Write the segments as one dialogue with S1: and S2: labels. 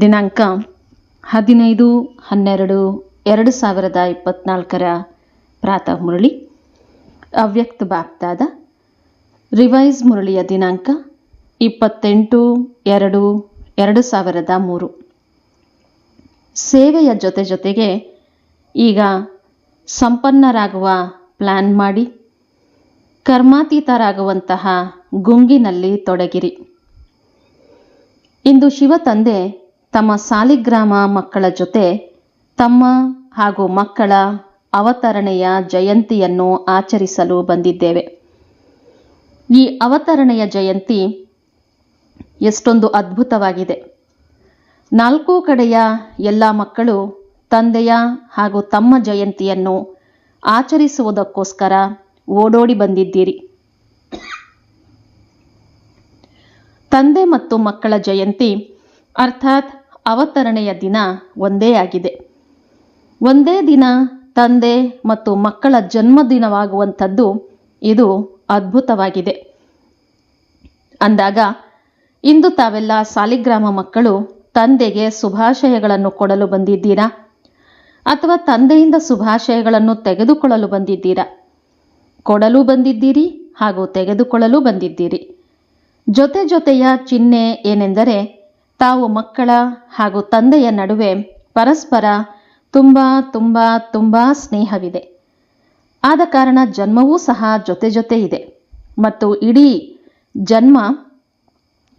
S1: ದಿನಾಂಕ ಹದಿನೈದು, ಹನ್ನೆರಡು, ಎರಡು ಸಾವಿರದ ಇಪ್ಪತ್ನಾಲ್ಕರ ಪ್ರಾತಃ ಮುರಳಿ. ಅವ್ಯಕ್ತ ಬಾಪ್ತಾದ ರಿವೈಸ್ ಮುರಳಿಯ ದಿನಾಂಕ ಇಪ್ಪತ್ತೆಂಟು, ಎರಡು ಎರಡು ಸಾವಿರದ ಮೂರು. ಸೇವೆಯ ಜೊತೆ ಜೊತೆಗೆ ಈಗ ಸಂಪನ್ನರಾಗುವ ಪ್ಲ್ಯಾನ್ ಮಾಡಿ, ಕರ್ಮಾತೀತರಾಗುವಂತಹ ಗುಂಗಿನಲ್ಲಿ ತೊಡಗಿರಿ. ಇಂದು ಶಿವ ತಂದೆ ತಮ್ಮ ಸಾಲಿಗ್ರಾಮ ಮಕ್ಕಳ ಜೊತೆ ತಮ್ಮ ಹಾಗೂ ಮಕ್ಕಳ ಅವತರಣೆಯ ಜಯಂತಿಯನ್ನು ಆಚರಿಸಲು ಬಂದಿದ್ದೇವೆ. ಈ ಅವತರಣೆಯ ಜಯಂತಿ ಎಷ್ಟೊಂದು ಅದ್ಭುತವಾಗಿದೆ. ನಾಲ್ಕೂ ಕಡೆಯ ಎಲ್ಲ ಮಕ್ಕಳು ತಂದೆಯ ಹಾಗೂ ತಮ್ಮ ಜಯಂತಿಯನ್ನು ಆಚರಿಸುವುದಕ್ಕೋಸ್ಕರ ಓಡೋಡಿ ಬಂದಿದ್ದೀರಿ. ತಂದೆ ಮತ್ತು ಮಕ್ಕಳ ಜಯಂತಿ ಅರ್ಥಾತ್ ಅವತರಣೆಯ ದಿನ ಒಂದೇ ಆಗಿದೆ. ಒಂದೇ ದಿನ ತಂದೆ ಮತ್ತು ಮಕ್ಕಳ ಜನ್ಮದಿನವಾಗುವಂಥದ್ದು ಇದು ಅದ್ಭುತವಾಗಿದೆ. ಅಂದಾಗ ಇಂದು ತಾವೆಲ್ಲ ಸಾಲಿಗ್ರಾಮ ಮಕ್ಕಳು ತಂದೆಗೆ ಶುಭಾಶಯಗಳನ್ನು ಕೊಡಲು ಬಂದಿದ್ದೀರಾ? ಅಥವಾ ತಂದೆಯಿಂದ ಶುಭಾಶಯಗಳನ್ನು ತೆಗೆದುಕೊಳ್ಳಲು ಬಂದಿದ್ದೀರಾ? ಕೊಡಲು ಬಂದಿದ್ದೀರಿ ಹಾಗೂ ತೆಗೆದುಕೊಳ್ಳಲು ಬಂದಿದ್ದೀರಿ. ಜೊತೆ ಜೊತೆಯ ಚಿಹ್ನೆ ಏನೆಂದರೆ ತಾವು ಮಕ್ಕಳ ಹಾಗೂ ತಂದೆಯ ನಡುವೆ ಪರಸ್ಪರ ತುಂಬ ತುಂಬ ತುಂಬ ಸ್ನೇಹವಿದೆ. ಆದ ಕಾರಣ ಜನ್ಮವೂ ಸಹ ಜೊತೆ ಜೊತೆ ಇದೆ. ಮತ್ತು ಇಡೀ ಜನ್ಮ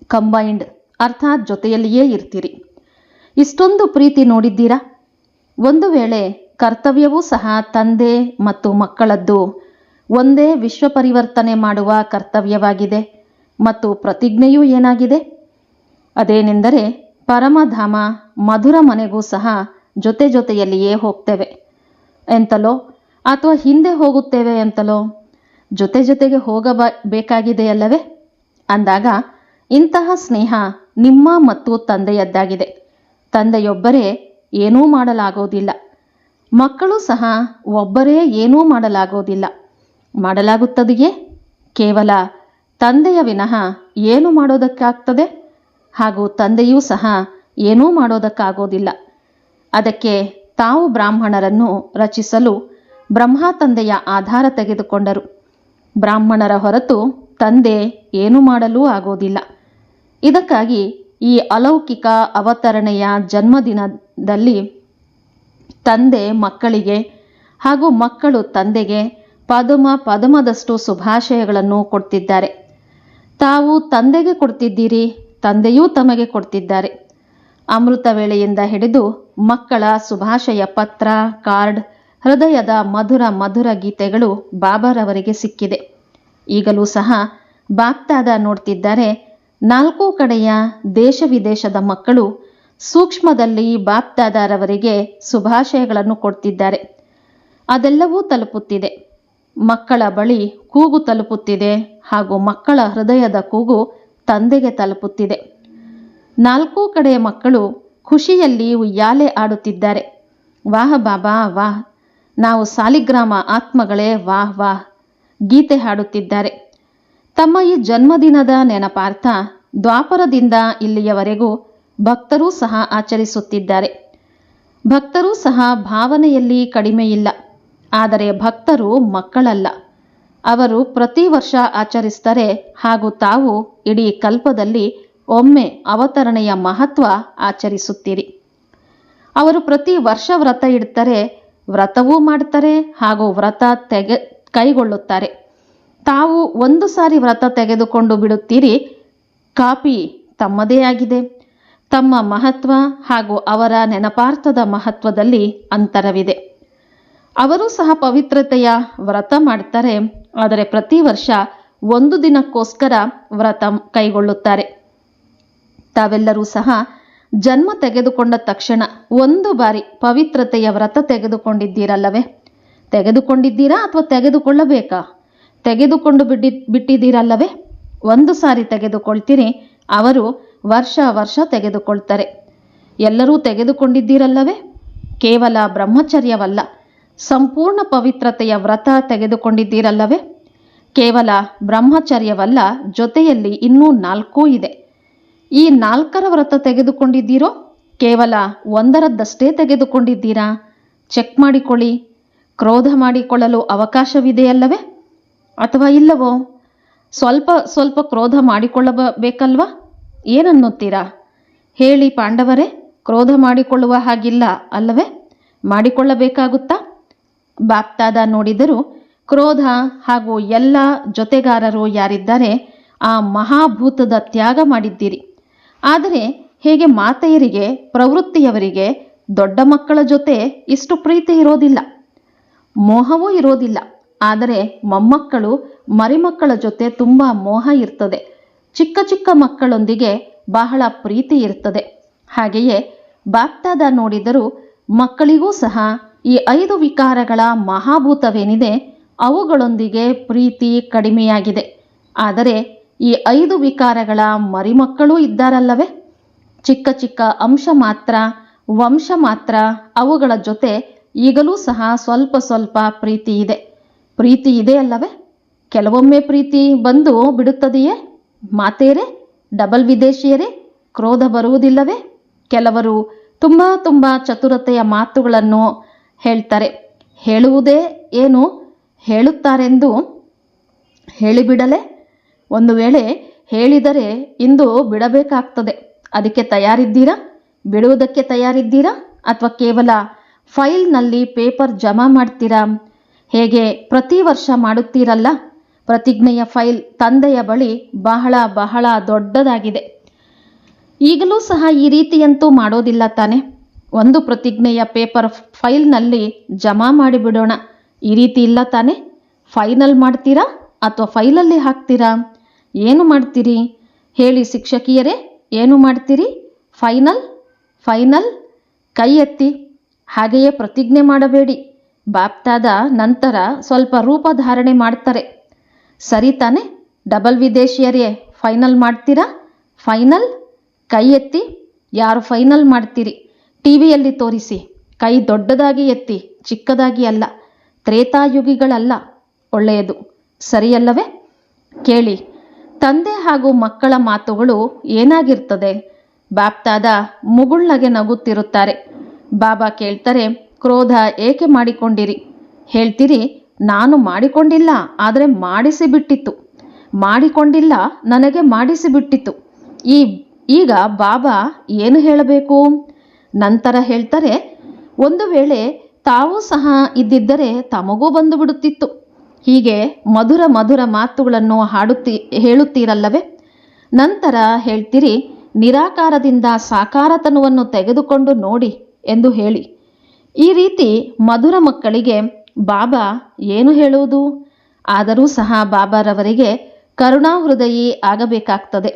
S1: ಕಂಬೈಂಡ್ ಅರ್ಥಾತ್ ಜೊತೆಯಲ್ಲಿಯೇ ಇರ್ತೀರಿ. ಇಷ್ಟೊಂದು ಪ್ರೀತಿ ನೋಡಿದ್ದೀರಾ? ಒಂದು ವೇಳೆ ಕರ್ತವ್ಯವೂ ಸಹ ತಂದೆ ಮತ್ತು ಮಕ್ಕಳದ್ದು ಒಂದೇ ವಿಶ್ವ ಪರಿವರ್ತನೆ ಮಾಡುವ ಕರ್ತವ್ಯವಾಗಿದೆ. ಮತ್ತು ಪ್ರತಿಜ್ಞೆಯೂ ಏನಾಗಿದೆ? ಅದೇನೆಂದರೆ ಪರಮಧಾಮ ಮಧುರ ಮನೆಗೂ ಸಹ ಜೊತೆ ಜೊತೆಯಲ್ಲಿಯೇ ಹೋಗ್ತೇವೆ. ಎಂತಲೋ? ಅಥವಾ ಹಿಂದೆ ಹೋಗುತ್ತೇವೆ ಎಂತಲೋ? ಜೊತೆ ಜೊತೆಗೆ ಹೋಗಬ ಬೇಕಾಗಿದೆಯಲ್ಲವೇ? ಅಂದಾಗ ಇಂತಹ ಸ್ನೇಹ ನಿಮ್ಮ ಮತ್ತು ತಂದೆಯದ್ದಾಗಿದೆ. ತಂದೆಯೊಬ್ಬರೇ ಏನೂ ಮಾಡಲಾಗೋದಿಲ್ಲ. ಮಕ್ಕಳು ಸಹ ಒಬ್ಬರೇ ಏನೂ ಮಾಡಲಾಗೋದಿಲ್ಲ. ಮಾಡಲಾಗುತ್ತದೆಯೇ? ಕೇವಲ ತಂದೆಯ ವಿನಃ ಏನು ಮಾಡೋದಕ್ಕಾಗ್ತದೆ? ಹಾಗೂ ತಂದೆಯೂ ಸಹ ಏನೂ ಮಾಡೋದಕ್ಕಾಗೋದಿಲ್ಲ. ಅದಕ್ಕೆ ತಾವು ಬ್ರಾಹ್ಮಣರನ್ನು ರಚಿಸಲು ಬ್ರಹ್ಮ ತಂದೆಯ ಆಧಾರ ತೆಗೆದುಕೊಂಡರು. ಬ್ರಾಹ್ಮಣರ ಹೊರತು ತಂದೆ ಏನು ಮಾಡಲೂ ಆಗೋದಿಲ್ಲ. ಇದಕ್ಕಾಗಿ ಈ ಅಲೌಕಿಕ ಅವತರಣೆಯ ಜನ್ಮದಿನದಲ್ಲಿ ತಂದೆ ಮಕ್ಕಳಿಗೆ ಹಾಗೂ ಮಕ್ಕಳು ತಂದೆಗೆ ಪದುಮ ಪದುಮದಷ್ಟು ಶುಭಾಶಯಗಳನ್ನು ಕೊಡ್ತಿದ್ದಾರೆ. ತಾವು ತಂದೆಗೆ ಕೊಡ್ತಿದ್ದೀರಿ ತಂದೆಯೂ ತಮಗೆ ಕೊಡ್ತಿದ್ದಾರೆ. ಅಮೃತ ವೇಳೆಯಿಂದ ಹಿಡಿದು ಮಕ್ಕಳ ಶುಭಾಶಯ ಪತ್ರ, ಕಾರ್ಡ್, ಹೃದಯದ ಮಧುರ ಮಧುರ ಗೀತೆಗಳು ಬಾಬಾರವರಿಗೆ ಸಿಕ್ಕಿದೆ. ಈಗಲೂ ಸಹ ಬಾಗ್ದಾದ ನೋಡ್ತಿದ್ದಾರೆ. ನಾಲ್ಕು ಕಡೆಯ ದೇಶ ವಿದೇಶದ ಮಕ್ಕಳು ಸೂಕ್ಷ್ಮದಲ್ಲಿ ಬಾಪ್ದಾದಾರವರಿಗೆ ಶುಭಾಶಯಗಳನ್ನು ಕೊಡ್ತಿದ್ದಾರೆ. ಅದೆಲ್ಲವೂ ತಲುಪುತ್ತಿದೆ. ಮಕ್ಕಳ ಬಳಿ ಕೂಗು ತಲುಪುತ್ತಿದೆ ಹಾಗೂ ಮಕ್ಕಳ ಹೃದಯದ ಕೂಗು ತಂದೆಗೆ ತಲುಪುತ್ತಿದೆ. ನಾಲ್ಕೂ ಕಡೆಯ ಮಕ್ಕಳು ಖುಷಿಯಲ್ಲಿ ಉಯ್ಯಾಲೆ ಆಡುತ್ತಿದ್ದಾರೆ. ವಾಹ ಬಾಬಾ, ವಾಹ್. ನಾವು ಸಾಲಿಗ್ರಾಮ ಆತ್ಮಗಳೇ ವಾಹ್ ವಾಹ್. ಗೀತೆ ಹಾಡುತ್ತಿದ್ದಾರೆ. ತಮ್ಮ ಈ ಜನ್ಮದಿನದ ನೆನಪಾರ್ಥ ದ್ವಾಪರದಿಂದ ಇಲ್ಲಿಯವರೆಗೂ ಭಕ್ತರೂ ಸಹ ಆಚರಿಸುತ್ತಿದ್ದಾರೆ. ಭಕ್ತರೂ ಸಹ ಭಾವನೆಯಲ್ಲಿ ಕಡಿಮೆಯಿಲ್ಲ. ಆದರೆ ಭಕ್ತರು ಮಕ್ಕಳಲ್ಲ. ಅವರು ಪ್ರತಿ ವರ್ಷ ಆಚರಿಸ್ತಾರೆ ಹಾಗೂ ತಾವು ಇಡೀ ಕಲ್ಪದಲ್ಲಿ ಒಮ್ಮೆ ಅವತರಣೆಯ ಮಹತ್ವ ಆಚರಿಸುತ್ತೀರಿ. ಅವರು ಪ್ರತಿ ವರ್ಷ ವ್ರತ ಇಡ್ತಾರೆ, ವ್ರತವೂ ಮಾಡ್ತಾರೆ ಹಾಗೂ ವ್ರತ ತೆಗೆ, ಕೈಗೊಳ್ಳುತ್ತಾರೆ. ತಾವು ಒಂದು ಸಾರಿ ವ್ರತ ತೆಗೆದುಕೊಂಡು ಬಿಡುತ್ತೀರಿ, ಕಾಪಿ ತಮ್ಮದೇ ಆಗಿದೆ. ತಮ್ಮ ಮಹತ್ವ ಹಾಗೂ ಅವರ ನೆನಪಾರ್ಥದ ಮಹತ್ವದಲ್ಲಿ ಅಂತರವಿದೆ. ಅವರು ಸಹ ಪವಿತ್ರತೆಯ ವ್ರತ ಮಾಡ್ತಾರೆ. ಆದರೆ ಪ್ರತಿ ವರ್ಷ ಒಂದು ದಿನಕ್ಕೋಸ್ಕರ ವ್ರತ ಕೈಗೊಳ್ಳುತ್ತಾರೆ. ತಾವೆಲ್ಲರೂ ಸಹ ಜನ್ಮ ತೆಗೆದುಕೊಂಡ ತಕ್ಷಣ ಒಂದು ಬಾರಿ ಪವಿತ್ರತೆಯ ವ್ರತ ತೆಗೆದುಕೊಂಡಿದ್ದೀರಲ್ಲವೇ? ತೆಗೆದುಕೊಂಡಿದ್ದೀರಾ ಅಥವಾ ತೆಗೆದುಕೊಳ್ಳಬೇಕಾ? ತೆಗೆದುಕೊಂಡು ಬಿಟ್ಟಿ ಬಿಟ್ಟಿದ್ದೀರಲ್ಲವೇ? ಒಂದು ಸಾರಿ ತೆಗೆದುಕೊಳ್ತೀರಿ, ಅವರು ವರ್ಷ ವರ್ಷ ತೆಗೆದುಕೊಳ್ತಾರೆ. ಎಲ್ಲರೂ ತೆಗೆದುಕೊಂಡಿದ್ದೀರಲ್ಲವೇ? ಕೇವಲ ಬ್ರಹ್ಮಚರ್ಯವಲ್ಲ. ಸಂಪೂರ್ಣ ಪವಿತ್ರತೆಯ ವ್ರತ ತೆಗೆದುಕೊಂಡಿದ್ದೀರಲ್ಲವೇ? ಕೇವಲ ಬ್ರಹ್ಮಚರ್ಯವಲ್ಲ, ಜೊತೆಯಲ್ಲಿ ಇನ್ನೂ ನಾಲ್ಕೂ ಇದೆ. ಈ ನಾಲ್ಕರ ವ್ರತ ತೆಗೆದುಕೊಂಡಿದ್ದೀರೋ? ಕೇವಲ ಒಂದರದ್ದಷ್ಟೇ ತೆಗೆದುಕೊಂಡಿದ್ದೀರಾ? ಚೆಕ್ ಮಾಡಿಕೊಳ್ಳಿ. ಕ್ರೋಧ ಮಾಡಿಕೊಳ್ಳಲು ಅವಕಾಶವಿದೆಯಲ್ಲವೇ? ಅಥವಾ ಇಲ್ಲವೋ? ಸ್ವಲ್ಪ ಸ್ವಲ್ಪ ಕ್ರೋಧ ಮಾಡಿಕೊಳ್ಳಬೇಕಲ್ವಾ? ಏನನ್ನುತ್ತೀರಾ? ಹೇಳಿ ಪಾಂಡವರೇ, ಕ್ರೋಧ ಮಾಡಿಕೊಳ್ಳುವ ಹಾಗಿಲ್ಲ ಅಲ್ಲವೇ? ಮಾಡಿಕೊಳ್ಳಬೇಕಾಗುತ್ತಾ? ಬಾಪ್ತಾದ ನೋಡಿದರು ಕ್ರೋಧ ಹಾಗೂ ಎಲ್ಲ ಜೊತೆಗಾರರು ಯಾರಿದ್ದಾರೆ ಆ ಮಹಾಭೂತದ ತ್ಯಾಗ ಮಾಡಿದ್ದೀರಿ. ಆದರೆ ಹೇಗೆ ಮಾತೆಯರಿಗೆ, ಪ್ರವೃತ್ತಿಯವರಿಗೆ, ದೊಡ್ಡ ಮಕ್ಕಳ ಜೊತೆ ಇಷ್ಟು ಪ್ರೀತಿ ಇರೋದಿಲ್ಲ? ಮೋಹವೂ ಇರೋದಿಲ್ಲ. ಆದರೆ ಮೊಮ್ಮಕ್ಕಳು, ಮರಿಮಕ್ಕಳ ಜೊತೆ ತುಂಬ ಮೋಹ ಇರ್ತದೆ. ಚಿಕ್ಕ ಚಿಕ್ಕ ಮಕ್ಕಳೊಂದಿಗೆ ಬಹಳ ಪ್ರೀತಿ ಇರ್ತದೆ. ಹಾಗೆಯೇ ಬಾಪ್ತಾದ ನೋಡಿದರೂ ಮಕ್ಕಳಿಗೂ ಸಹ ಈ ಐದು ವಿಕಾರಗಳ ಮಹಾಭೂತವೇನಿದೆ, ಅವುಗಳೊಂದಿಗೆ ಪ್ರೀತಿ ಕಡಿಮೆಯಾಗಿದೆ. ಆದರೆ ಈ ಐದು ವಿಕಾರಗಳ ಮರಿಮಕ್ಕಳೂ ಇದ್ದಾರಲ್ಲವೇ? ಚಿಕ್ಕ ಚಿಕ್ಕ ಅಂಶ ಮಾತ್ರ, ವಂಶ ಮಾತ್ರ ಅವುಗಳ ಜೊತೆ ಈಗಲೂ ಸಹ ಸ್ವಲ್ಪ ಸ್ವಲ್ಪ ಪ್ರೀತಿ ಇದೆ. ಪ್ರೀತಿ ಇದೆ ಅಲ್ಲವೇ? ಕೆಲವೊಮ್ಮೆ ಪ್ರೀತಿ ಬಂದು ಬಿಡುತ್ತದೆಯೇ? ಮಾತೇರೆ, ಡಬಲ್ ವಿದೇಶಿಯರೇ, ಕ್ರೋಧ ಬರುವುದಿಲ್ಲವೇ? ಕೆಲವರು ತುಂಬ ತುಂಬ ಚತುರತೆಯ ಮಾತುಗಳನ್ನು ಹೇಳ್ತಾರೆ. ಹೇಳುವುದೇ ಏನು? ಹೇಳುತ್ತಾರೆಂದು ಹೇಳಿಬಿಡಲೆ. ಒಂದು ವೇಳೆ ಹೇಳಿದರೆ ಇಂದು ಬಿಡಬೇಕಾಗ್ತದೆ. ಅದಕ್ಕೆ ತಯಾರಿದ್ದೀರಾ? ಬಿಡುವುದಕ್ಕೆ ತಯಾರಿದ್ದೀರಾ? ಅಥವಾ ಕೇವಲ ಫೈಲ್ನಲ್ಲಿ ಪೇಪರ್ ಜಮಾ ಮಾಡ್ತೀರಾ? ಹೇಗೆ ಪ್ರತಿ ವರ್ಷ ಮಾಡುತ್ತೀರಲ್ಲ? ಪ್ರತಿಜ್ಞೆಯ ಫೈಲ್ ತಂದೆಯ ಬಳಿ ಬಹಳ ಬಹಳ ದೊಡ್ಡದಾಗಿದೆ. ಈಗಲೂ ಸಹ ಈ ರೀತಿಯಂತೂ ಮಾಡೋದಿಲ್ಲ ತಾನೆ. ಒಂದು ಪ್ರತಿಜ್ಞೆಯ ಪೇಪರ್ ಫೈಲ್ನಲ್ಲಿ ಜಮಾ ಮಾಡಿಬಿಡೋಣ. ಈ ರೀತಿ ಇಲ್ಲ ತಾನೆ? ಫೈನಲ್ ಮಾಡ್ತೀರಾ ಅಥವಾ ಫೈಲಲ್ಲಿ ಹಾಕ್ತೀರಾ? ಏನು ಮಾಡ್ತೀರಿ? ಹೇಳಿ ಶಿಕ್ಷಕಿಯರೇ, ಏನು ಮಾಡ್ತೀರಿ? ಫೈನಲ್? ಫೈನಲ್? ಕೈ ಎತ್ತಿ. ಹಾಗೆಯೇ ಪ್ರತಿಜ್ಞೆ ಮಾಡಬೇಡಿ. ಬಾಪ್ತಾದ ನಂತರ ಸ್ವಲ್ಪ ರೂಪಧಾರಣೆ ಮಾಡ್ತಾರೆ. ಸರಿ ತಾನೆ? ಡಬಲ್ ವಿದೇಶಿಯರೇ, ಫೈನಲ್ ಮಾಡ್ತೀರಾ? ಫೈನಲ್? ಕೈ ಎತ್ತಿ. ಯಾರು ಫೈನಲ್ ಮಾಡ್ತೀರಿ? ಟಿ ವಿಯಲ್ಲಿ ತೋರಿಸಿ, ಕೈ ದೊಡ್ಡದಾಗಿ ಎತ್ತಿ, ಚಿಕ್ಕದಾಗಿ ಅಲ್ಲ, ತ್ರೇತಾಯುಗಿಗಳಲ್ಲ, ಒಳ್ಳೆಯದು, ಸರಿಯಲ್ಲವೇ? ಕೇಳಿ, ತಂದೆ ಹಾಗೂ ಮಕ್ಕಳ ಮಾತುಗಳು ಏನಾಗಿರ್ತದೆ? ಬಾಪ್ತಾದ ಮುಗುಳ್ನಗೆ ನಗುತ್ತಿರುತ್ತಾರೆ. ಬಾಬಾ ಕೇಳ್ತಾರೆ, ಕ್ರೋಧ ಏಕೆ ಮಾಡಿಕೊಂಡಿರಿ? ಹೇಳ್ತೀರಿ, ನಾನು ಮಾಡಿಕೊಂಡಿಲ್ಲ, ಆದರೆ ಮಾಡಿಸಿಬಿಟ್ಟಿತ್ತು. ಮಾಡಿಕೊಂಡಿಲ್ಲ, ನನಗೆ ಮಾಡಿಸಿಬಿಟ್ಟಿತ್ತು. ಈ, ಈಗ ಬಾಬಾ ಏನು ಹೇಳಬೇಕು? ನಂತರ ಹೇಳ್ತಾರೆ, ಒಂದು ವೇಳೆ ತಾವೂ ಸಹ ಇದ್ದಿದ್ದರೆ ತಮಗೂ ಬಂದು ಬಿಡುತ್ತಿತ್ತು ಹೀಗೆ ಮಧುರ ಮಧುರ ಮಾತುಗಳನ್ನು ಹಾಡುತ್ತಿ, ಹೇಳುತ್ತೀರಲ್ಲವೇ? ನಂತರ ಹೇಳ್ತೀರಿ, ನಿರಾಕಾರದಿಂದ ಸಾಕಾರತನವನ್ನು ತೆಗೆದುಕೊಂಡು ನೋಡಿ ಎಂದು ಹೇಳಿ. ಈ ರೀತಿ ಮಧುರ ಮಕ್ಕಳಿಗೆ ಬಾಬಾ ಏನು ಹೇಳುವುದು? ಆದರೂ ಸಹ ಬಾಬಾರವರಿಗೆ ಕರುಣಾಹೃದಯಿ ಆಗಬೇಕಾಗ್ತದೆ.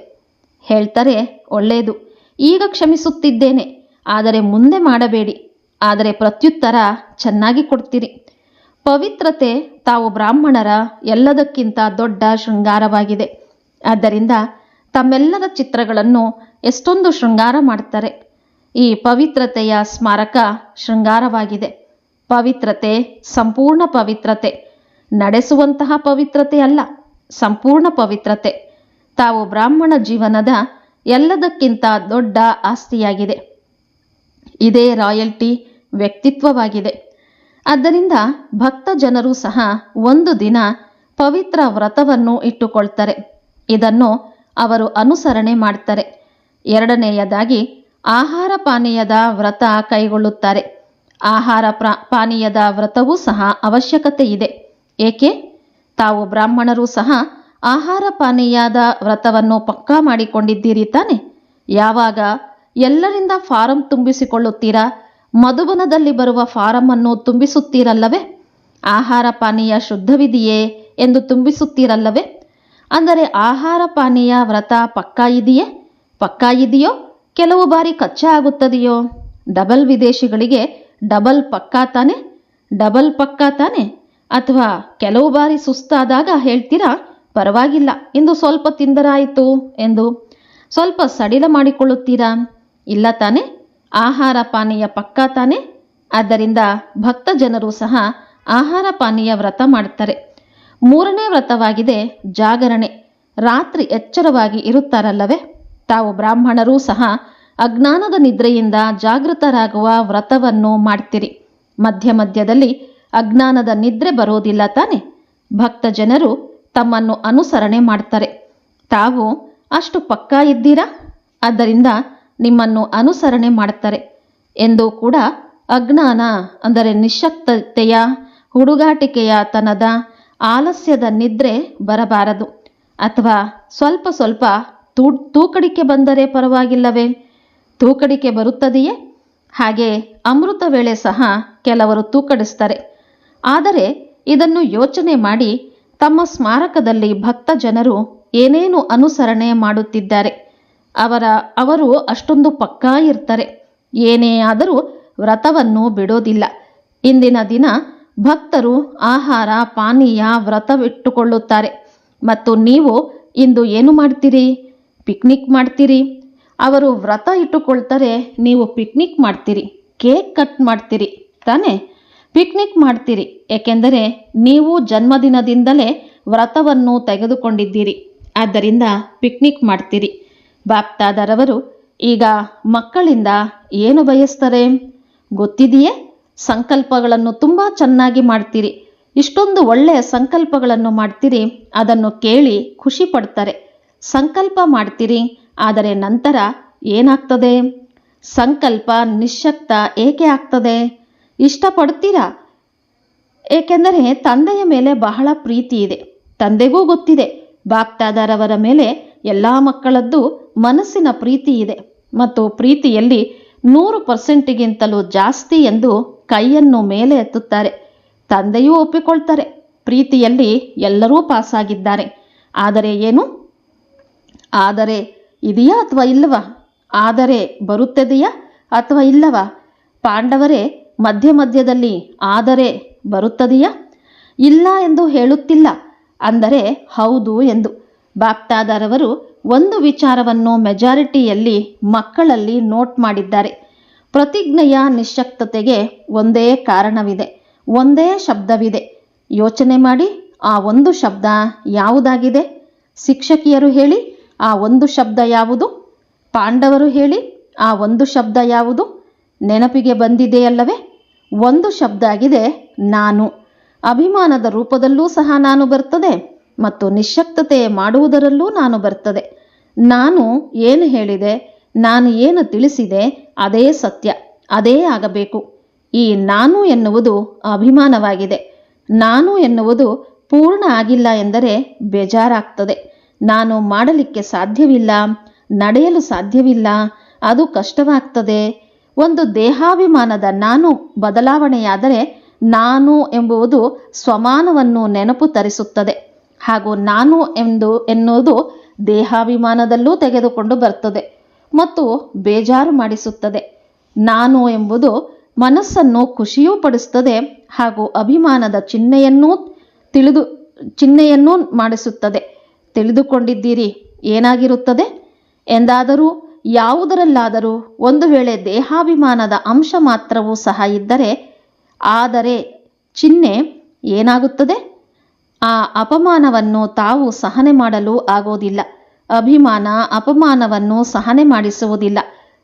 S1: ಹೇಳ್ತಾರೆ, ಒಳ್ಳೆಯದು. ಈಗ ಕ್ಷಮಿಸುತ್ತಿದ್ದೇನೆ. ಆದರೆ ಮುಂದೆ ಮಾಡಬೇಡಿ. ಆದರೆ ಪ್ರತ್ಯುತ್ತರ ಚೆನ್ನಾಗಿ ಕೊಡ್ತೀರಿ. ಪವಿತ್ರತೆ ತಾವು ಬ್ರಾಹ್ಮಣರ ಎಲ್ಲದಕ್ಕಿಂತ ದೊಡ್ಡ ಶೃಂಗಾರವಾಗಿದೆ. ಆದ್ದರಿಂದ ತಮ್ಮೆಲ್ಲರ ಚಿತ್ರಗಳನ್ನು ಎಷ್ಟೊಂದು ಶೃಂಗಾರ ಮಾಡ್ತಾರೆ ಈ ಪವಿತ್ರತೆಯ ಸ್ಮಾರಕ ಶೃಂಗಾರವಾಗಿದೆ. ಪವಿತ್ರತೆ, ಸಂಪೂರ್ಣ ಪವಿತ್ರತೆ, ನಡೆಸುವಂತಹ ಪವಿತ್ರತೆ ಅಲ್ಲ, ಸಂಪೂರ್ಣ ಪವಿತ್ರತೆ. ತಾವು ಬ್ರಾಹ್ಮಣ ಜೀವನದ ಎಲ್ಲದಕ್ಕಿಂತ ದೊಡ್ಡ ಆಸ್ತಿಯಾಗಿದೆ. ಇದೇ ರಾಯಲ್ಟಿ ವ್ಯಕ್ತಿತ್ವವಾಗಿದೆ. ಆದ್ದರಿಂದ ಭಕ್ತ ಜನರು ಸಹ ಒಂದು ದಿನ ಪವಿತ್ರ ವ್ರತವನ್ನು ಇಟ್ಟುಕೊಳ್ತಾರೆ. ಇದನ್ನು ಅವರು ಅನುಸರಣೆ ಮಾಡ್ತಾರೆ. ಎರಡನೆಯದಾಗಿ ಆಹಾರ ಪಾನೀಯದ ವ್ರತ ಕೈಗೊಳ್ಳುತ್ತಾರೆ. ಆಹಾರ ಪಾನೀಯದ ವ್ರತವೂ ಸಹ ಅವಶ್ಯಕತೆ ಇದೆ. ಏಕೆ? ತಾವು ಬ್ರಾಹ್ಮಣರು ಸಹ ಆಹಾರ ಪಾನೀಯದ ವ್ರತವನ್ನು ಪಕ್ಕಾ ಮಾಡಿಕೊಂಡಿದ್ದೀರಿ ತಾನೆ? ಯಾವಾಗ ಎಲ್ಲರಿಂದ ಫಾರಂ ತುಂಬಿಸಿಕೊಳ್ಳುತ್ತೀರಾ? ಮಧುಬನದಲ್ಲಿ ಬರುವ ಫಾರಂ ಅನ್ನು ತುಂಬಿಸುತ್ತೀರಲ್ಲವೇ? ಆಹಾರ ಪಾನೀಯ ಶುದ್ಧವಿದೆಯೇ ಎಂದು ತುಂಬಿಸುತ್ತೀರಲ್ಲವೇ? ಅಂದರೆ ಆಹಾರ ಪಾನೀಯ ವ್ರತ ಪಕ್ಕಾ ಇದೆಯೇ? ಪಕ್ಕಾ ಇದೆಯೋ? ಕೆಲವು ಬಾರಿ ಕಚ್ಚಾ ಆಗುತ್ತದೆಯೋ? ಡಬಲ್ ವಿದೇಶಿಗಳಿಗೆ ಡಬಲ್ ಪಕ್ಕಾ ತಾನೆ? ಡಬಲ್ ಪಕ್ಕಾ ತಾನೆ? ಅಥವಾ ಕೆಲವು ಬಾರಿ ಸುಸ್ತಾದಾಗ ಹೇಳ್ತೀರಾ? ಪರವಾಗಿಲ್ಲ, ಇಂದು ಸ್ವಲ್ಪ ತಿಂದರಾಯಿತು ಎಂದು ಸ್ವಲ್ಪ ಸಡಿಲ ಮಾಡಿಕೊಳ್ಳುತ್ತೀರಾ? ಇಲ್ಲ ತಾನೆ? ಆಹಾರ ಪಾನೀಯ ಪಕ್ಕಾ ತಾನೆ? ಆದ್ದರಿಂದ ಭಕ್ತ ಜನರು ಸಹ ಆಹಾರ ಪಾನೀಯ ವ್ರತ ಮಾಡ್ತಾರೆ ಮೂರನೇ ವ್ರತವಾಗಿದೆ ಜಾಗರಣೆ. ರಾತ್ರಿ ಎಚ್ಚರವಾಗಿ ಇರುತ್ತಾರಲ್ಲವೇ? ತಾವು ಬ್ರಾಹ್ಮಣರೂ ಸಹ ಅಜ್ಞಾನದ ನಿದ್ರೆಯಿಂದ ಜಾಗೃತರಾಗುವ ವ್ರತವನ್ನು ಮಾಡ್ತೀರಿ ಮಧ್ಯ ಮಧ್ಯದಲ್ಲಿ ಅಜ್ಞಾನದ ನಿದ್ರೆ ಬರೋದಿಲ್ಲ ತಾನೆ? ಭಕ್ತ ಜನರು ತಮ್ಮನ್ನು ಅನುಸರಣೆ ಮಾಡ್ತಾರೆ ತಾವು ಅಷ್ಟು ಪಕ್ಕಾ ಇದ್ದೀರಾ? ಆದ್ದರಿಂದ ನಿಮ್ಮನ್ನು ಅನುಸರಣೆ ಮಾಡುತ್ತಾರೆ ಎಂದು ಕೂಡ ಅಜ್ಞಾನ, ಅಂದರೆ ನಿಶಕ್ತತೆಯ, ಹುಡುಗಾಟಿಕೆಯ ತನದ ಆಲಸ್ಯದ ನಿದ್ರೆ ಬರಬಾರದು. ಅಥವಾ ಸ್ವಲ್ಪ ಸ್ವಲ್ಪ ತೂ, ತೂಕಡಿಕೆ ಬಂದರೆ ಪರವಾಗಿಲ್ಲವೇ? ತೂಕಡಿಕೆ ಬರುತ್ತದೆಯೇ? ಹಾಗೆ ಅಮೃತ ವೇಳೆ ಸಹ ಕೆಲವರು ತೂಕಡಿಸ್ತಾರೆ. ಆದರೆ ಇದನ್ನು ಯೋಚನೆ ಮಾಡಿ ತಮ್ಮ ಸ್ಮಾರಕದಲ್ಲಿ ಭಕ್ತ ಜನರು ಏನೇನು ಅನುಸರಣೆ ಮಾಡುತ್ತಿದ್ದಾರೆ? ಅವರ, ಅವರು ಅಷ್ಟೊಂದು ಪಕ್ಕಾ ಇರ್ತಾರೆ. ಏನೇ ಆದರೂ ವ್ರತವನ್ನು ಬಿಡೋದಿಲ್ಲ. ಇಂದಿನ ದಿನ ಭಕ್ತರು ಆಹಾರ, ಪಾನೀಯ, ವ್ರತವಿಟ್ಟುಕೊಳ್ಳುತ್ತಾರೆ. ಮತ್ತು ನೀವು ಇಂದು ಏನು ಮಾಡ್ತೀರಿ? ಪಿಕ್ನಿಕ್ ಮಾಡ್ತೀರಿ? ಅವರು ವ್ರತ ಇಟ್ಟುಕೊಳ್ತಾರೆ, ನೀವು ಪಿಕ್ನಿಕ್ ಮಾಡ್ತೀರಿ. ಕೇಕ್ ಕಟ್ ಮಾಡ್ತೀರಿ, ತಾನೇ? ಪಿಕ್ನಿಕ್ ಮಾಡ್ತೀರಿ, ಏಕೆಂದರೆ ನೀವು ಜನ್ಮದಿನದಿಂದಲೇ ವ್ರತವನ್ನು ತೆಗೆದುಕೊಂಡಿದ್ದೀರಿ. ಆದ್ದರಿಂದ ಪಿಕ್ನಿಕ್ ಮಾಡ್ತೀರಿ. ಬಾಪ್ತಾದರವರು, ಈಗ ಮಕ್ಕಳಿಂದ ಏನು ಬಯಸ್ತಾರೆ? ಗೊತ್ತಿದೆಯೇ? ಸಂಕಲ್ಪಗಳನ್ನು ತುಂಬ ಚೆನ್ನಾಗಿ ಮಾಡ್ತೀರಿ. ಇಷ್ಟೊಂದು ಒಳ್ಳೆಯ ಸಂಕಲ್ಪಗಳನ್ನು ಮಾಡ್ತೀರಿ, ಅದನ್ನು ಕೇಳಿ ಖುಷಿ ಪಡ್ತಾರೆ. ಸಂಕಲ್ಪ ಮಾಡ್ತೀರಿ, ಆದರೆ ನಂತರ ಏನಾಗ್ತದೆ? ಸಂಕಲ್ಪ ನಿಶ್ಶಕ್ತ ಏಕೆ ಆಗ್ತದೆ? ಇಷ್ಟಪಡ್ತೀರಾ? ಏಕೆಂದರೆ ತಂದೆಯ ಮೇಲೆ ಬಹಳ ಪ್ರೀತಿ ಇದೆ. ತಂದೆಗೂ ಗೊತ್ತಿದೆ, ಬಾಪ್ತಾದಾರವರ ಮೇಲೆ ಎಲ್ಲ ಮಕ್ಕಳದ್ದು ಮನಸ್ಸಿನ ಪ್ರೀತಿ ಇದೆ. ಮತ್ತು ಪ್ರೀತಿಯಲ್ಲಿ ನೂರು ಪರ್ಸೆಂಟ್ಗಿಂತಲೂ ಜಾಸ್ತಿ ಎಂದು ಕೈಯನ್ನು ಮೇಲೆ ಎತ್ತುತ್ತಾರೆ. ತಂದೆಯೂ ಒಪ್ಪಿಕೊಳ್ತಾರೆ. ಪ್ರೀತಿಯಲ್ಲಿ ಎಲ್ಲರೂ ಪಾಸಾಗಿದ್ದಾರೆ. ಆದರೆ ಏನು? ಆದರೆ ಇದೆಯಾ ಅಥವಾ ಇಲ್ಲವಾ? ಆದರೆ ಬರುತ್ತದೆಯಾ ಅಥವಾ ಇಲ್ಲವಾ? ಪಾಂಡವರೇ, ಮಧ್ಯ ಮಧ್ಯದಲ್ಲಿ ಆದರೆ ಬರುತ್ತದೆಯಾ? ಇಲ್ಲ ಎಂದು ಹೇಳುತ್ತಿಲ್ಲ. ಅಂದರೆ ಹೌದು ಎಂದು. ಬಾಪ್ತಾದರವರು ಒಂದು ವಿಚಾರವನ್ನು ಮೆಜಾರಿಟಿಯಲ್ಲಿ ಮಕ್ಕಳಲ್ಲಿ ನೋಟ್ ಮಾಡಿದ್ದಾರೆ. ಪ್ರತಿಜ್ಞೆಯ ನಿಶಕ್ತತೆಗೆ ಒಂದೇ ಕಾರಣವಿದೆ. ಒಂದೇ ಶಬ್ದವಿದೆ. ಯೋಚನೆ ಮಾಡಿ, ಆ ಒಂದು ಶಬ್ದ ಯಾವುದಾಗಿದೆ? ಶಿಕ್ಷಕಿಯರು ಹೇಳಿ, ಆ ಒಂದು ಶಬ್ದ ಯಾವುದು? ಪಾಂಡವರು ಹೇಳಿ, ಆ ಒಂದು ಶಬ್ದ ಯಾವುದು? ನೆನಪಿಗೆ ಬಂದಿದೆಯಲ್ಲವೇ? ಒಂದು ಶಬ್ದ ಆಗಿದೆ ನಾನು. ಅಭಿಮಾನದ ರೂಪದಲ್ಲೂ ಸಹ ನಾನು ಬರ್ತದೆ. ಮತ್ತು ನಿಶ್ಶಕ್ತತೆ ಮಾಡುವುದರಲ್ಲೂ ನಾನು ಬರ್ತದೆ. ನಾನು ಏನು ಹೇಳಿದೆ, ನಾನು ಏನು ತಿಳಿಸಿದೆ, ಅದೇ ಸತ್ಯ, ಅದೇ ಆಗಬೇಕು. ಈ ನಾನು ಎನ್ನುವುದು ಅಭಿಮಾನವಾಗಿದೆ. ನಾನು ಎನ್ನುವುದು ಪೂರ್ಣ ಆಗಿಲ್ಲ ಎಂದರೆ ಬೇಜಾರಾಗ್ತದೆ. ನಾನು ಮಾಡಲಿಕ್ಕೆ ಸಾಧ್ಯವಿಲ್ಲ, ನಡೆಯಲು ಸಾಧ್ಯವಿಲ್ಲ, ಅದು ಕಷ್ಟವಾಗ್ತದೆ. ಒಂದು ದೇಹಾಭಿಮಾನದ ನಾನು ಬದಲಾವಣೆಯಾದರೆ ನಾನು ಎಂಬುವುದು ಸ್ವಮಾನವನ್ನು ನೆನಪು ತರಿಸುತ್ತದೆ. ಹಾಗೂ ನಾನು ಎಂದು ಎನ್ನುವುದು ದೇಹಾಭಿಮಾನದಲ್ಲೂ ತೆಗೆದುಕೊಂಡು ಬರ್ತದೆ ಮತ್ತು ಬೇಜಾರು ಮಾಡಿಸುತ್ತದೆ. ನಾನು ಎಂಬುದು ಮನಸ್ಸನ್ನು ಖುಷಿಯೂ ಪಡಿಸುತ್ತದೆ ಹಾಗೂ ಅಭಿಮಾನದ ಚಿಹ್ನೆಯನ್ನೂ ತಿಳಿದು, ಚಿಹ್ನೆಯನ್ನೂ ಮಾಡಿಸುತ್ತದೆ. ತಿಳಿದುಕೊಂಡಿದ್ದೀರಿ, ಏನಾಗಿರುತ್ತದೆ? ಎಂದಾದರೂ, ಯಾವುದರಲ್ಲಾದರೂ ಒಂದು ವೇಳೆ ದೇಹಾಭಿಮಾನದ ಅಂಶ ಮಾತ್ರವೂ ಸಹ ಇದ್ದರೆ, ಆದರೆ ಚಿಹ್ನೆ ಏನಾಗುತ್ತದೆ? ಆ ಅಪಮಾನವನ್ನು ತಾವು ಸಹನೆ ಮಾಡಲು ಆಗೋದಿಲ್ಲ. ಅಭಿಮಾನ ಅಪಮಾನವನ್ನು ಸಹನೆ ಮಾಡಿಸುವುದಿಲ್ಲ.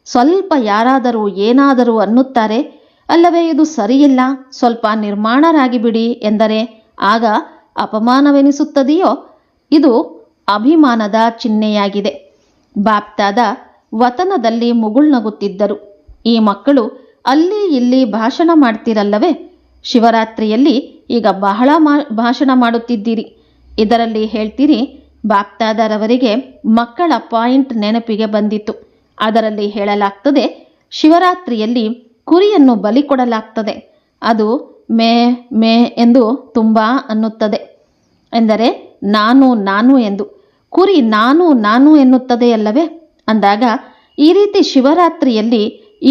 S1: ಸ್ವಲ್ಪ ಯಾರಾದರೂ ಏನಾದರೂ ಅನ್ನುತ್ತಾರೆ, ಅಲ್ಲವೇ ಇದು ಸರಿಯಿಲ್ಲ, ಸ್ವಲ್ಪ ನಿರ್ಮಾಣರಾಗಿ ಬಿಡಿ ಎಂದರೆ ಆಗ ಅಪಮಾನವೆನಿಸುತ್ತದೆಯೋ? ಇದು ಅಭಿಮಾನದ ಚಿಹ್ನೆಯಾಗಿದೆ. ಬಾಪ್ತಾದ ವತನದಲ್ಲಿ ಮುಗುಳ್ನಗುತ್ತಿದ್ದರು. ಈ ಮಕ್ಕಳು ಅಲ್ಲಿ ಇಲ್ಲಿ ಭಾಷಣ ಮಾಡ್ತಿರಲ್ಲವೇ? ಶಿವರಾತ್ರಿಯಲ್ಲಿ ಈಗ ಬಹಳ ಭಾಷಣ ಮಾಡುತ್ತಿದ್ದೀರಿ. ಇದರಲ್ಲಿ ಹೇಳ್ತೀರಿ, ಬಾಪ್ತಾದರವರಿಗೆ ಮಕ್ಕಳ ಪಾಯಿಂಟ್ ನೆನಪಿಗೆ ಬಂದಿತು ಅದರಲ್ಲಿ ಹೇಳಲಾಗ್ತದೆ, ಶಿವರಾತ್ರಿಯಲ್ಲಿ ಕುರಿಯನ್ನು ಬಲಿ ಕೊಡಲಾಗ್ತದೆ. ಅದು ಮೇ ಮೇ ಎಂದು ತುಂಬ ಅನ್ನುತ್ತದೆ. ಎಂದರೆ, ನಾನು ನಾನು ಎಂದು. ಕುರಿ ನಾನು ನಾನು ಎನ್ನುತ್ತದೆಯಲ್ಲವೇ ಅಂದಾಗ, ಈ ರೀತಿ ಶಿವರಾತ್ರಿಯಲ್ಲಿ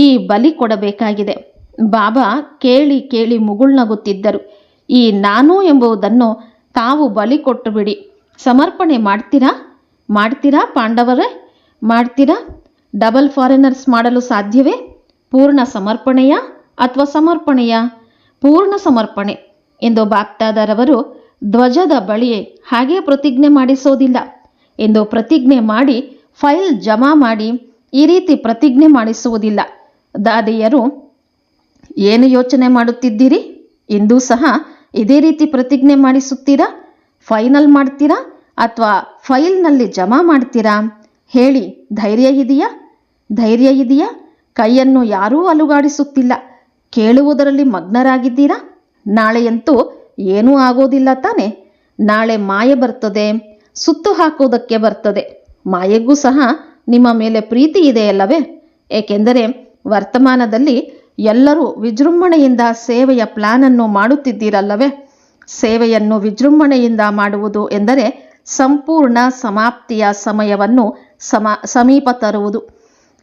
S1: ಈ ಬಲಿ ಕೊಡಬೇಕಾಗಿದೆ. ಬಾಬಾ ಕೇಳಿ ಕೇಳಿ ಮುಗುಳ್ನಗುತ್ತಿದ್ದರು ಈ ನಾನು ಎಂಬುದನ್ನು ತಾವು ಬಲಿ ಕೊಟ್ಟು ಬಿಡಿ. ಸಮರ್ಪಣೆ ಮಾಡ್ತೀರಾ? ಮಾಡ್ತೀರಾ ಪಾಂಡವರೇ? ಮಾಡ್ತೀರಾ? ಡಬಲ್ ಫಾರಿನರ್ಸ್ ಮಾಡಲು ಸಾಧ್ಯವೇ? ಪೂರ್ಣ ಸಮರ್ಪಣೆಯ ಅಥವಾ ಸಮರ್ಪಣೆಯ? ಪೂರ್ಣ ಸಮರ್ಪಣೆ. ಎಂದು ಬಾಕ್ತಾದರವರು ಧ್ವಜದ ಬಳಿಯೇ ಹಾಗೆ ಪ್ರತಿಜ್ಞೆ ಮಾಡಿಸೋದಿಲ್ಲ. ಎಂದು ಪ್ರತಿಜ್ಞೆ ಮಾಡಿ ಫೈಲ್ ಜಮಾ ಮಾಡಿ ಈ ರೀತಿ ಪ್ರತಿಜ್ಞೆ ಮಾಡಿಸುವುದಿಲ್ಲ. ದಾದಿಯರು ಏನು ಯೋಚನೆ ಮಾಡುತ್ತಿದ್ದೀರಿ? ಇಂದೂ ಸಹ ಇದೇ ರೀತಿ ಪ್ರತಿಜ್ಞೆ ಮಾಡಿಸುತ್ತೀರಾ? ಫೈನಲ್ ಮಾಡ್ತೀರಾ? ಅಥವಾ ಫೈಲ್ನಲ್ಲಿ ಜಮಾ ಮಾಡ್ತೀರಾ? ಹೇಳಿ, ಧೈರ್ಯ ಇದೆಯಾ? ಧೈರ್ಯ ಇದೆಯಾ? ಕೈಯನ್ನು ಯಾರೂ ಅಲುಗಾಡಿಸುತ್ತಿಲ್ಲ. ಕೇಳುವುದರಲ್ಲಿ ಮಗ್ನರಾಗಿದ್ದೀರಾ? ನಾಳೆಯಂತೂ ಏನೂ ಆಗೋದಿಲ್ಲ ತಾನೆ? ನಾಳೆ ಮಾಯೆ ಬರ್ತದೆ, ಸುತ್ತು ಹಾಕುವುದಕ್ಕೆ ಬರ್ತದೆ. ಮಾಯೆಗೂ ಸಹ ನಿಮ್ಮ ಮೇಲೆ ಪ್ರೀತಿ ಇದೆಯಲ್ಲವೇ? ಏಕೆಂದರೆ ವರ್ತಮಾನದಲ್ಲಿ ಎಲ್ಲರೂ ವಿಜೃಂಭಣೆಯಿಂದ ಸೇವೆಯ ಪ್ಲಾನನ್ನು ಮಾಡುತ್ತಿದ್ದೀರಲ್ಲವೇ? ಸೇವೆಯನ್ನು ವಿಜೃಂಭಣೆಯಿಂದ ಮಾಡುವುದು ಎಂದರೆ ಸಂಪೂರ್ಣ ಸಮಾಪ್ತಿಯ ಸಮಯವನ್ನು ಸಮ, ಸಮೀಪ ತರುವುದು.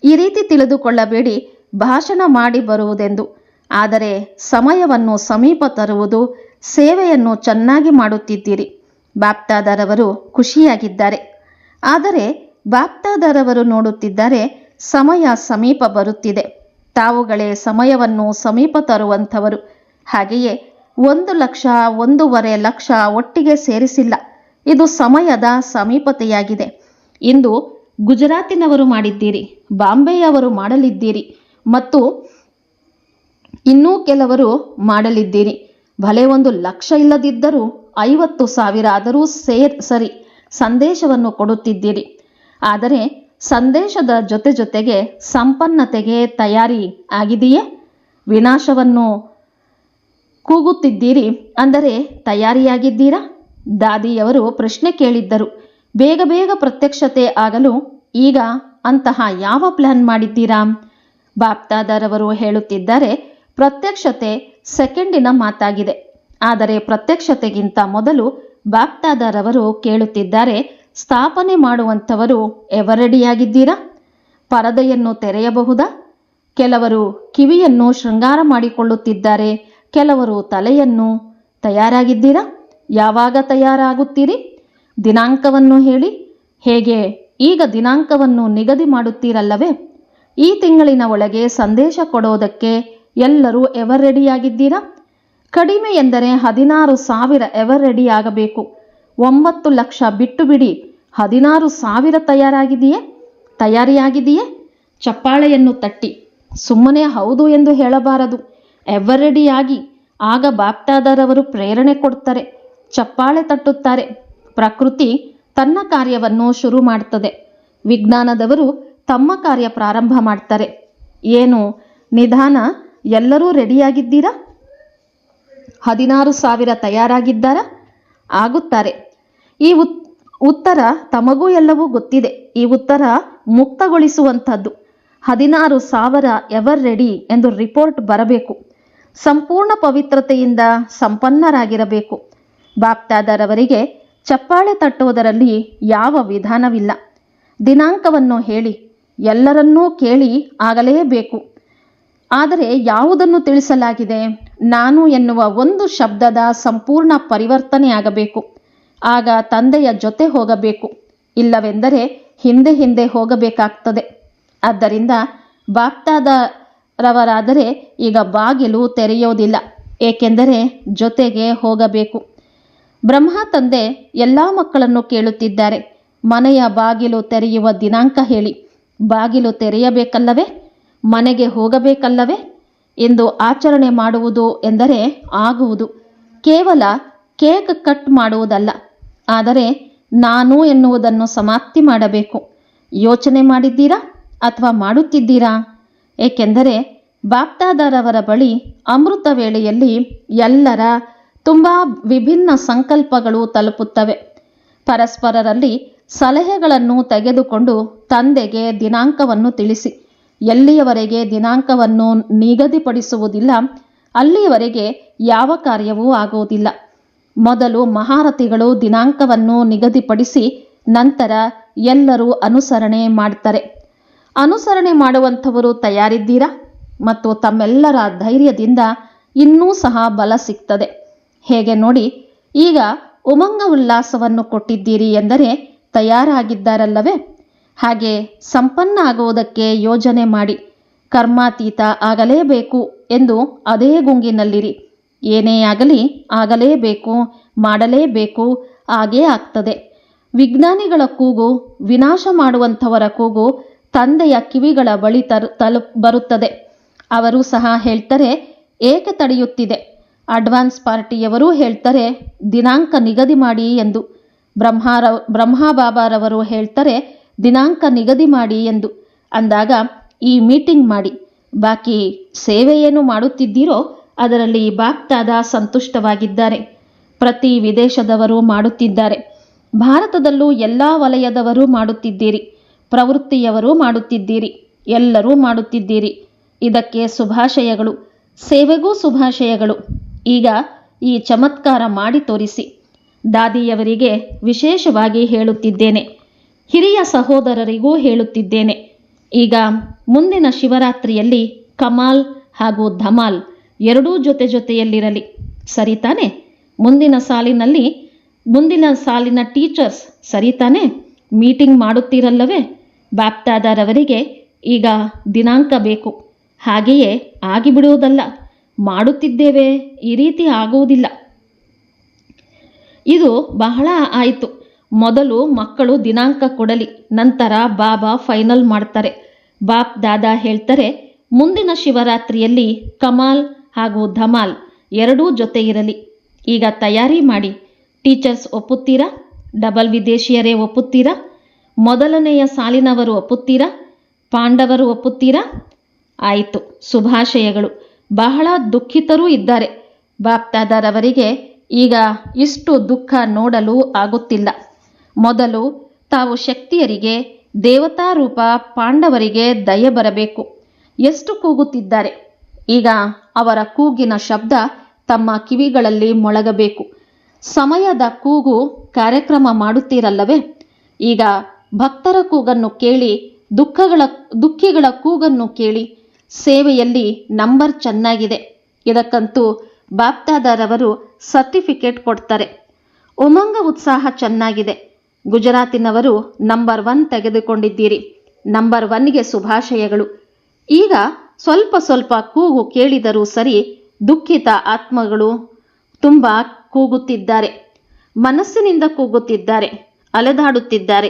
S1: ಈ ರೀತಿ ತಿಳಿದುಕೊಳ್ಳಬೇಡಿ, ಭಾಷಣ ಮಾಡಿ ಬರುವುದೆಂದು. ಆದರೆ ಸಮಯವನ್ನು ಸಮೀಪ ತರುವುದು, ಸೇವೆಯನ್ನು ಚೆನ್ನಾಗಿ ಮಾಡುತ್ತಿದ್ದೀರಿ. ಬಾಪ್ತಾದರವರು ಖುಷಿಯಾಗಿದ್ದಾರೆ. ಆದರೆ ಬಾಪ್ತಾದರವರು ನೋಡುತ್ತಿದ್ದಾರೆ, ಸಮಯ ಸಮೀಪ ಬರುತ್ತಿದೆ. ತಾವುಗಳೇ ಸಮಯವನ್ನು ಸಮೀಪ ತರುವಂಥವರು. ಹಾಗೆಯೇ ಒಂದು ಲಕ್ಷ, ಒಂದೂವರೆ ಲಕ್ಷ ಒಟ್ಟಿಗೆ ಸೇರಿಸಿಲ್ಲ. ಇದು ಸಮಯದ ಸಮೀಪತೆಯಾಗಿದೆ. ಇಂದು ಗುಜರಾತಿನವರು ಮಾಡಿದ್ದೀರಿ, ಬಾಂಬೆಯವರು ಮಾಡಲಿದ್ದೀರಿ ಮತ್ತು ಇನ್ನೂ ಕೆಲವರು ಮಾಡಲಿದ್ದೀರಿ. ಭಲೆ ಒಂದು ಲಕ್ಷ ಇಲ್ಲದಿದ್ದರೂ ಐವತ್ತು ಸಾವಿರ ಆದರೂ ಸೇರ್, ಸರಿ, ಸಂದೇಶವನ್ನು ಕೊಡುತ್ತಿದ್ದೀರಿ. ಆದರೆ ಸಂದೇಶದ ಜೊತೆ ಜೊತೆಗೆ ಸಂಪನ್ನತೆಗೆ ತಯಾರಿ ಆಗಿದೆಯೇ? ವಿನಾಶವನ್ನು ಕೂಗುತ್ತಿದ್ದೀರಿ ಅಂದರೆ ತಯಾರಿಯಾಗಿದ್ದೀರಾ? ದಾದಿಯವರು ಪ್ರಶ್ನೆ ಕೇಳಿದ್ದರು. ಬೇಗ ಬೇಗ ಪ್ರತ್ಯಕ್ಷತೆ ಆಗಲು ಈಗ ಅಂತಹ ಯಾವ ಪ್ಲಾನ್ ಮಾಡಿದ್ದೀರಾ? ಬಾಪ್ತಾದಾರವರು ಹೇಳುತ್ತಿದ್ದಾರೆ, ಪ್ರತ್ಯಕ್ಷತೆ ಸೆಕೆಂಡಿನ ಮಾತಾಗಿದೆ. ಆದರೆ ಪ್ರತ್ಯಕ್ಷತೆಗಿಂತ ಮೊದಲು ಬಾಪ್ತಾದರವರು ಕೇಳುತ್ತಿದ್ದಾರೆ ಸ್ಥಾಪನೆ ಮಾಡುವಂಥವರು ಎವರೆಡಿಯಾಗಿದ್ದೀರಾ? ಪರದೆಯನ್ನು ತೆರೆಯಬಹುದಾ? ಕೆಲವರು ಕಿವಿಯನ್ನು ಶೃಂಗಾರ ಮಾಡಿಕೊಳ್ಳುತ್ತಿದ್ದಾರೆ, ಕೆಲವರು ತಲೆಯನ್ನು ತಯಾರಾಗಿದ್ದೀರಾ? ಯಾವಾಗ ತಯಾರಾಗುತ್ತೀರಿ? ದಿನಾಂಕವನ್ನು ಹೇಳಿ. ಹೇಗೆ? ಈಗ ದಿನಾಂಕವನ್ನು ನಿಗದಿ ಮಾಡುತ್ತೀರಲ್ಲವೇ? ಈ ತಿಂಗಳಿನ ಒಳಗೆ ಸಂದೇಶ ಕೊಡೋದಕ್ಕೆ ಎಲ್ಲರೂ ಎವರ್ ರೆಡಿಯಾಗಿದ್ದೀರಾ ಕಡಿಮೆ ಎಂದರೆ ಹದಿನಾರು ಸಾವಿರ ಎವರ್ ರೆಡಿ ಆಗಬೇಕು ಒಂಬತ್ತು ಲಕ್ಷ ಬಿಟ್ಟು ಬಿಡಿ ಹದಿನಾರು ಸಾವಿರ ತಯಾರಾಗಿದೆಯೇ? ತಯಾರಿಯಾಗಿದೆಯೇ? ಚಪ್ಪಾಳೆಯನ್ನು ತಟ್ಟಿ. ಸುಮ್ಮನೆ ಹೌದು ಎಂದು ಹೇಳಬಾರದು. ಎವರೆಡಿಯಾಗಿ ಆಗ ಬಾಪ್ತಾದರವರು ಪ್ರೇರಣೆ ಕೊಡ್ತಾರೆ ಚಪ್ಪಾಳೆ ತಟ್ಟುತ್ತಾರೆ. ಪ್ರಕೃತಿ ತನ್ನ ಕಾರ್ಯವನ್ನು ಶುರು ಮಾಡ್ತದೆ. ವಿಜ್ಞಾನದವರು ತಮ್ಮ ಕಾರ್ಯ ಪ್ರಾರಂಭ ಮಾಡ್ತಾರೆ. ಏನು? ನಿಧಾನ? ಎಲ್ಲರೂ ರೆಡಿಯಾಗಿದ್ದೀರಾ? ಹದಿನಾರು ಸಾವಿರ ತಯಾರಾಗಿದ್ದಾರಾ? ಆಗುತ್ತಾರೆ. ಈ ಉತ್, ಉತ್ತರ ತಮಗೂ ಎಲ್ಲವೂ ಗೊತ್ತಿದೆ. ಈ ಉತ್ತರ ಮುಕ್ತಗೊಳಿಸುವಂಥದ್ದು. ಹದಿನಾರು ಸಾವಿರ ಎವರ್ ರೆಡಿ ಎಂದು ರಿಪೋರ್ಟ್ ಬರಬೇಕು. ಸಂಪೂರ್ಣ ಪವಿತ್ರತೆಯಿಂದ ಸಂಪನ್ನರಾಗಿರಬೇಕು. ಬಾಪ್ತಾದರವರಿಗೆ ಚಪ್ಪಾಳೆ ತಟ್ಟುವುದರಲ್ಲಿ ಯಾವ ವಿಧಾನವಿಲ್ಲ. ದಿನಾಂಕವನ್ನು ಹೇಳಿ, ಎಲ್ಲರನ್ನೂ ಕೇಳಿ ಆಗಲೇಬೇಕು. ಆದರೆ ಯಾವುದನ್ನು ತಿಳಿಸಲಾಗಿದೆ? ನಾನು ಎನ್ನುವ ಒಂದು ಶಬ್ದದ ಸಂಪೂರ್ಣ ಪರಿವರ್ತನೆ ಆಗಬೇಕು. ಆಗ ತಂದೆಯ ಜೊತೆ ಹೋಗಬೇಕು. ಇಲ್ಲವೆಂದರೆ ಹಿಂದೆ ಹಿಂದೆ ಹೋಗಬೇಕಾಗ್ತದೆ. ಆದ್ದರಿಂದ ಬಾಪ್ತಾದರವರಾದರೆ ಈಗ ಬಾಗಿಲು ತೆರೆಯೋದಿಲ್ಲ, ಏಕೆಂದರೆ ಜೊತೆಗೆ ಹೋಗಬೇಕು. ಬ್ರಹ್ಮ ತಂದೆ ಎಲ್ಲ ಮಕ್ಕಳನ್ನು ಕೇಳುತ್ತಿದ್ದಾರೆ. ಮನೆಯ ಬಾಗಿಲು ತೆರೆಯುವ ದಿನಾಂಕ ಹೇಳಿ. ಬಾಗಿಲು ತೆರೆಯಬೇಕಲ್ಲವೇ? ಮನೆಗೆ ಹೋಗಬೇಕಲ್ಲವೇ? ಎಂದು ಆಚರಣೆ ಮಾಡುವುದು ಎಂದರೆ ಆಗುವುದು. ಕೇವಲ ಕೇಕ್ ಕಟ್ ಮಾಡುವುದಲ್ಲ. ಆದರೆ ನಾನು ಎನ್ನುವುದನ್ನು ಸಮಾಪ್ತಿ ಮಾಡಬೇಕು. ಯೋಚನೆ ಮಾಡಿದ್ದೀರಾ ಅಥವಾ ಮಾಡುತ್ತಿದ್ದೀರಾ? ಏಕೆಂದರೆ ಬಾಪ್ತಾದಾರವರ ಬಳಿ ಅಮೃತ ವೇಳೆಯಲ್ಲಿ ಎಲ್ಲರ ತುಂಬ ವಿಭಿನ್ನ ಸಂಕಲ್ಪಗಳು ತಲುಪುತ್ತವೆ. ಪರಸ್ಪರರಲ್ಲಿ ಸಲಹೆಗಳನ್ನು ತೆಗೆದುಕೊಂಡು ತಂದೆಗೆ ದಿನಾಂಕವನ್ನು ತಿಳಿಸಿ. ಎಲ್ಲಿಯವರೆಗೆ ದಿನಾಂಕವನ್ನು ನಿಗದಿಪಡಿಸುವುದಿಲ್ಲ, ಅಲ್ಲಿಯವರೆಗೆ ಯಾವ ಕಾರ್ಯವೂ ಆಗುವುದಿಲ್ಲ. ಮೊದಲು ಮಹಾರಥಿಗಳು ದಿನಾಂಕವನ್ನು ನಿಗದಿಪಡಿಸಿ ನಂತರ ಎಲ್ಲರೂ ಅನುಸರಣೆ ಮಾಡ್ತಾರೆ. ಅನುಸರಣೆ ಮಾಡುವಂಥವರು ತಯಾರಿದ್ದೀರಾ? ಮತ್ತು ತಮ್ಮೆಲ್ಲರ ಧೈರ್ಯದಿಂದ ಇನ್ನೂ ಸಹ ಬಲ ಸಿಗ್ತದೆ. ಹೇಗೆ ನೋಡಿ, ಈಗ ಉಮಂಗ ಉಲ್ಲಾಸವನ್ನು ಕೊಟ್ಟಿದ್ದೀರಿ ಎಂದರೆ ತಯಾರಾಗಿದ್ದಾರಲ್ಲವೇ? ಹಾಗೆ ಸಂಪನ್ನ ಆಗುವುದಕ್ಕೆ ಯೋಜನೆ ಮಾಡಿ, ಕರ್ಮಾತೀತ ಆಗಲೇಬೇಕು ಎಂದು ಅದೇ ಗುಂಗಿನಲ್ಲಿರಿ. ಏನೇ ಆಗಲಿ ಆಗಲೇಬೇಕು, ಮಾಡಲೇಬೇಕು, ಹಾಗೇ ಆಗ್ತದೆ. ವಿಜ್ಞಾನಿಗಳ ಕೂಗು ವಿನಾಶ ಮಾಡುವಂಥವರ ಕೂಗು ತಂದೆಯ ಕಿವಿಗಳ ಬಳಿ ತರು, ತಲು, ಬರುತ್ತದೆ. ಅವರು ಸಹ ಹೇಳ್ತಾರೆ, ಏಕೆ ತಡೆಯುತ್ತಿದೆ? ಅಡ್ವಾನ್ಸ್ ಪಾರ್ಟಿಯವರೂ ಹೇಳ್ತಾರೆ, ದಿನಾಂಕ ನಿಗದಿ ಮಾಡಿ ಎಂದು. ಬ್ರಹ್ಮಾರ ಬ್ರಹ್ಮಾಬಾಬಾರವರು ಹೇಳ್ತಾರೆ ದಿನಾಂಕ ನಿಗದಿ ಮಾಡಿ ಎಂದು ಅಂದಾಗ ಈ ಮೀಟಿಂಗ್ ಮಾಡಿ. ಬಾಕಿ ಸೇವೆಯೇನು ಮಾಡುತ್ತಿದ್ದೀರೋ ಅದರಲ್ಲಿ ಬಾಕ್ತಾದ ಸಂತುಷ್ಟವಾಗಿದ್ದಾರೆ. ಪ್ರತಿ ವಿದೇಶದವರು ಮಾಡುತ್ತಿದ್ದಾರೆ. ಭಾರತದಲ್ಲೂ ಎಲ್ಲ ವಲಯದವರು ಮಾಡುತ್ತಿದ್ದೀರಿ. ಪ್ರವೃತ್ತಿಯವರು ಮಾಡುತ್ತಿದ್ದೀರಿ. ಎಲ್ಲರೂ ಮಾಡುತ್ತಿದ್ದೀರಿ. ಇದಕ್ಕೆ ಶುಭಾಶಯಗಳು. ಸೇವೆಗೂ ಶುಭಾಶಯಗಳು. ಈಗ ಈ ಚಮತ್ಕಾರ ಮಾಡಿ ತೋರಿಸಿ. ದಾದಿಯವರಿಗೆ ವಿಶೇಷವಾಗಿ ಹೇಳುತ್ತಿದ್ದೇನೆ. ಹಿರಿಯ ಸಹೋದರರಿಗೂ ಹೇಳುತ್ತಿದ್ದೇನೆ. ಈಗ ಮುಂದಿನ ಶಿವರಾತ್ರಿಯಲ್ಲಿ ಕಮಾಲ್ ಹಾಗೂ ಧಮಾಲ್ ಎರಡೂ ಜೊತೆ ಜೊತೆಯಲ್ಲಿರಲಿ. ಸರಿ ತಾನೆ? ಮುಂದಿನ ಸಾಲಿನಲ್ಲಿ, ಮುಂದಿನ ಸಾಲಿನ ಟೀಚರ್ಸ್ ಸರಿ ತಾನೆ? ಮೀಟಿಂಗ್ ಮಾಡುತ್ತೀರಲ್ಲವೇ? ಬಾಪ್ತಾದರವರಿಗೆ ಈಗ ದಿನಾಂಕ ಬೇಕು. ಹಾಗೆಯೇ ಆಗಿಬಿಡುವುದಲ್ಲ, ಮಾಡುತ್ತಿದ್ದೇವೆ ಈ ರೀತಿ ಆಗುವುದಿಲ್ಲ. ಇದು ಬಹಳ ಆಯಿತು. ಮೊದಲು ಮಕ್ಕಳು ದಿನಾಂಕ ಕೊಡಲಿ, ನಂತರ ಬಾಬಾ ಫೈನಲ್ ಮಾಡ್ತಾರೆ. ಬಾಪ್ ದಾದಾ ಹೇಳ್ತಾರೆ, ಮುಂದಿನ ಶಿವರಾತ್ರಿಯಲ್ಲಿ ಕಮಾಲ್ ಹಾಗೂ ಧಮಾಲ್ ಎರಡೂ ಜೊತೆ ಇರಲಿ. ಈಗ ತಯಾರಿ ಮಾಡಿ. ಟೀಚರ್ಸ್ ಒಪ್ಪುತ್ತೀರಾ? ಡಬಲ್ ವಿದೇಶಿಯರೇ ಒಪ್ಪುತ್ತೀರಾ? ಮೊದಲನೆಯ ಸಾಲಿನವರು ಒಪ್ಪುತ್ತೀರಾ? ಪಾಂಡವರು ಒಪ್ಪುತ್ತೀರಾ? ಆಯಿತು. ಶುಭಾಶಯಗಳು. ಬಹಳ ದುಃಖಿತರೂ ಇದ್ದಾರೆ. ಬಾಪ್ತಾದರವರಿಗೆ ಈಗ ಇಷ್ಟು ದುಃಖ ನೋಡಲು ಆಗುತ್ತಿಲ್ಲ. ಮೊದಲು ತಾವು ಶಕ್ತಿಯರಿಗೆ ದೇವತಾ ರೂಪ ಪಾಂಡವರಿಗೆ ದಯ ಬರಬೇಕು. ಎಷ್ಟು ಕೂಗುತ್ತಿದ್ದಾರೆ? ಈಗ ಅವರ ಕೂಗಿನ ಶಬ್ದ ತಮ್ಮ ಕಿವಿಗಳಲ್ಲಿ ಮೊಳಗಬೇಕು. ಸಮಯದ ಕೂಗು ಕಾರ್ಯಕ್ರಮ ಮಾಡುತ್ತೀರಲ್ಲವೇ? ಈಗ ಭಕ್ತರ ಕೂಗನ್ನು ಕೇಳಿ, ದುಃಖಗಳ, ದುಃಖಿಗಳ ಕೂಗನ್ನು ಕೇಳಿ, ಸೇವೆಯಲ್ಲಿ ನಂಬರ್ ಚೆನ್ನಾಗಿದೆ. ಇದಕ್ಕಂತೂ ಬಾಪ್ತಾದರವರು ಸರ್ಟಿಫಿಕೇಟ್ ಕೊಡ್ತಾರೆ. ಉಮಂಗ ಉತ್ಸಾಹ ಚೆನ್ನಾಗಿದೆ. ಗುಜರಾತಿನವರು ನಂಬರ್ ಒನ್ ತೆಗೆದುಕೊಂಡಿದ್ದೀರಿ, ನಂಬರ್ ಒನ್ಗೆ ಶುಭಾಶಯಗಳು. ಈಗ ಸ್ವಲ್ಪ ಸ್ವಲ್ಪ ಕೂಗು ಕೇಳಿದರೂ ಸರಿ ದುಃಖಿತ ಆತ್ಮಗಳು ತುಂಬ ಕೂಗುತ್ತಿದ್ದಾರೆ, ಮನಸ್ಸಿನಿಂದ ಕೂಗುತ್ತಿದ್ದಾರೆ, ಅಲೆದಾಡುತ್ತಿದ್ದಾರೆ,